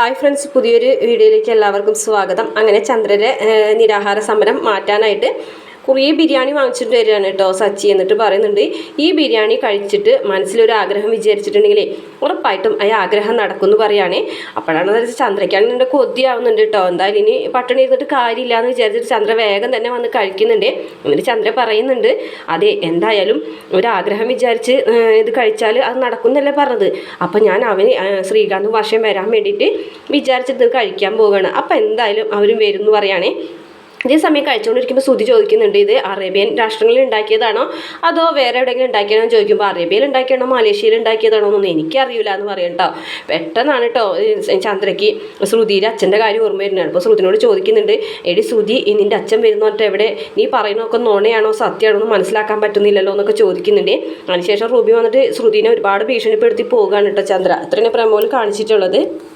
Hi friends പുതിയൊരു വീഡിയോയിലേക്ക് എല്ലാവർക്കും സ്വാഗതം. അങ്ങനെ ചന്ദ്രരെ നിരാഹാര സമരം മാറ്റാനായിട്ട് കുറേ ബിരിയാണി വാങ്ങിച്ചിട്ട് വരികയാണ് കേട്ടോ സച്ചി എന്നിട്ട് പറയുന്നുണ്ട് ഈ ബിരിയാണി കഴിച്ചിട്ട് മനസ്സിലൊരു ആഗ്രഹം വിചാരിച്ചിട്ടുണ്ടെങ്കിൽ ഉറപ്പായിട്ടും ആ ആഗ്രഹം നടക്കുമെന്ന് പറയുകയാണേ അപ്പോഴാണ് അത് ചന്ദ്രയ്ക്കാണെങ്കിൽ എന്റെ കൊതിയാവുന്നുണ്ട് കേട്ടോ. എന്തായാലും ഇനി പട്ടണി ഇരുന്നിട്ട് കാര്യമില്ല എന്ന് വിചാരിച്ചിട്ട് ചന്ദ്ര വേഗം തന്നെ വന്ന് കഴിക്കുന്നുണ്ട്. എന്നിട്ട് ചന്ദ്ര പറയുന്നുണ്ട് അതെ എന്തായാലും ഒരാഗ്രഹം വിചാരിച്ച് ഇത് കഴിച്ചാൽ അത് നടക്കുന്നല്ലേ പറഞ്ഞത്. അപ്പം ഞാൻ അവന് ശ്രീകാന്ത് വർഷം വരാൻ വേണ്ടിയിട്ട് വിചാരിച്ചിട്ട് കഴിക്കാൻ പോവുകയാണ്. അപ്പം എന്തായാലും അവരും വരും എന്ന് പറയുകയാണേ സമയം കഴിച്ചുകൊണ്ടിരിക്കുമ്പോൾ ശ്രുതി ചോദിക്കുന്നുണ്ട് ഇത് അറേബ്യൻ രാഷ്ട്രങ്ങളിൽ ഉണ്ടാക്കിയതാണോ? അതോ വേറെ എവിടെയെങ്കിലും ഉണ്ടാക്കിയതാണോ? ചോദിക്കുമ്പോൾ അറേബ്യയിൽ ഉണ്ടാക്കിയാണോ മലേഷ്യയിൽ ഉണ്ടാക്കിയതാണോ? എന്നൊന്നും എനിക്കറിയില്ല എന്ന് പറയും കേട്ടോ. പെട്ടെന്നാണ് കേട്ടോ ചന്ദ്രയ്ക്ക് ശ്രുതിയുടെ അച്ഛന്റെ കാര്യം ഓർമ്മ വരുന്നതാണ് അപ്പോൾ ശ്രുതിനോട് ചോദിക്കുന്നുണ്ട് എടി ശ്രുതി നിന്റെ അച്ഛൻ വരുന്നോട്ട് എവിടെ? നീ പറയുന്നതൊക്കെ നോണയാണോ സത്യമാണോ? എന്ന് മനസ്സിലാക്കാൻ പറ്റുന്നില്ലല്ലോ? എന്നൊക്കെ ചോദിക്കുന്നുണ്ട്. അതിനുശേഷം റൂബി വന്നിട്ട് ശ്രുതിനെ ഒരുപാട് ഭീഷണിപ്പെടുത്തി പോകുകയാണ് കേട്ടോ ചന്ദ്ര. അത്രയാണ് പ്രമോൽ കാണിച്ചിട്ടുള്ളത്.